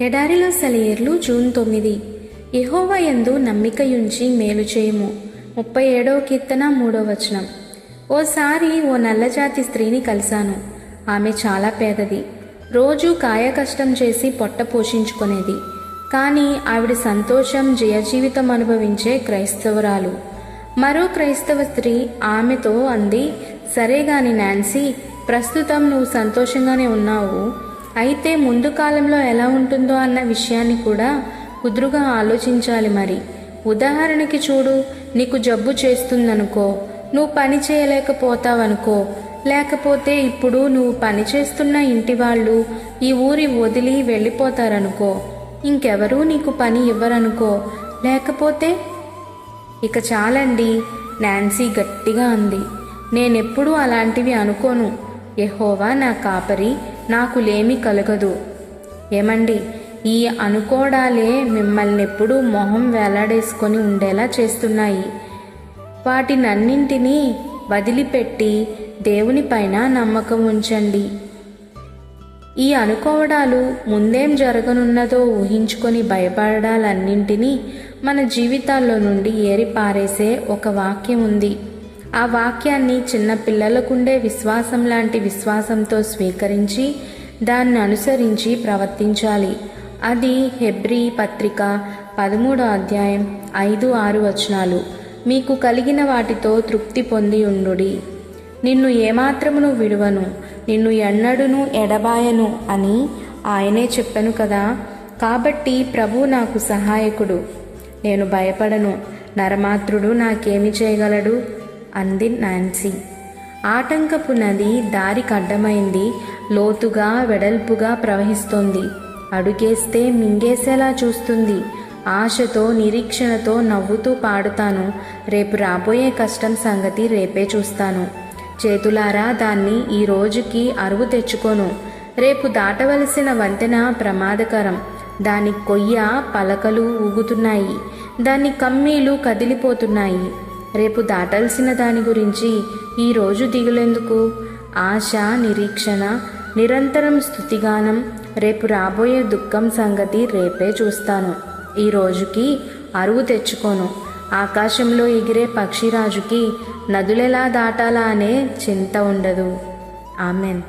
ఎడారిలో సెలయేర్లు జూన్ తొమ్మిది. యహోవయందు నమ్మికయుంచి మేలు చేయము. ముప్పై ఏడవ కీర్తన మూడో వచనం. ఓసారి ఓ నల్లజాతి స్త్రీని కలిశాను. ఆమె చాలా పేదది. రోజు కాయకష్టం చేసి పొట్ట పోషించుకునేది. కానీ ఆవిడ సంతోషం జయజీవితం అనుభవించే క్రైస్తవురాలు. మరో క్రైస్తవ స్త్రీ ఆమెతో అంది సరే గాని నాన్సీ ప్రస్తుతం నువ్వు సంతోషంగానే ఉన్నావు. అయితే ముందు కాలంలో ఎలా ఉంటుందో అన్న విషయాన్ని కూడా కుదురుగా ఆలోచించాలి మరి. ఉదాహరణకి చూడు నీకు జబ్బు చేస్తుందనుకో నువ్వు పని చేయలేకపోతావనుకో లేకపోతే ఇప్పుడు నువ్వు పని చేస్తున్న ఇంటి వాళ్ళు ఈ ఊరి వదిలి వెళ్ళిపోతారనుకో ఇంకెవరూ నీకు పని ఇవ్వరనుకో లేకపోతే ఇక చాలండి నాన్సీ గట్టిగా అంది. నేనెప్పుడూ అలాంటివి అనుకోను. ఎహోవా నా కాపరి నాకు లేమి కలగదు. ఏమండి ఈ అనుకోవడాలే మిమ్మల్ని ఎప్పుడూ మొహం వేలాడేసుకొని ఉండేలా చేస్తున్నాయి. వాటినన్నింటినీ వదిలిపెట్టి దేవునిపైన నమ్మకం ఉంచండి. ఈ అనుకోవడాలు ముందేం జరగనున్నదో ఊహించుకొని భయపడాలన్నింటినీ మన జీవితాల్లో నుండి ఏరి పారేసే ఒక వాక్యం ఉంది ఆ వాక్యాన్ని చిన్న పిల్లలకుండే విశ్వాసం లాంటి విశ్వాసంతో స్వీకరించి దాన్ని అనుసరించి ప్రవర్తించాలి. అది హెబ్రీ పత్రిక పదమూడో అధ్యాయం ఐదు ఆరు వచనాలు. మీకు కలిగిన వాటితో తృప్తి పొంది ఉండుడి. నిన్ను ఏమాత్రమును విడువను నిన్ను ఎన్నడును ఎడబాయను అని ఆయనే చెప్పాను కదా. కాబట్టి ప్రభు నాకు సహాయకుడు. నేను భయపడను నరమాత్రుడు నాకేమి చేయగలడు? అంది నాన్సీ. ఆటంకపు నది దారి కడ్డమైంది. లోతుగా వెడల్పుగా ప్రవహిస్తోంది. అడుగేస్తే మింగేసేలా చూస్తుంది. ఆశతో నిరీక్షణతో నవ్వుతూ పాడుతాను. రేపు రాబోయే కష్టం సంగతి రేపే చూస్తాను. చేతులారా దాన్ని ఈ రోజుకి అరువు తెచ్చుకోను. రేపు దాటవలసిన వంతెన ప్రమాదకరం. దాని కొయ్య పలకలు ఊగుతున్నాయి. దాని కమ్మీలు కదిలిపోతున్నాయి. రేపు దాటాల్సిన దాని గురించి ఈరోజు దిగులెందుకు? ఆశ నిరీక్షణ నిరంతరం స్థుతిగానం రేపు రాబోయే దుఃఖం సంగతి రేపే చూస్తాను. ఈ రోజుకి అరువు తెచ్చుకోను. ఆకాశంలో ఎగిరే పక్షిరాజుకి నదులెలా దాటాలా అనే చింత ఉండదు. ఆమెన్.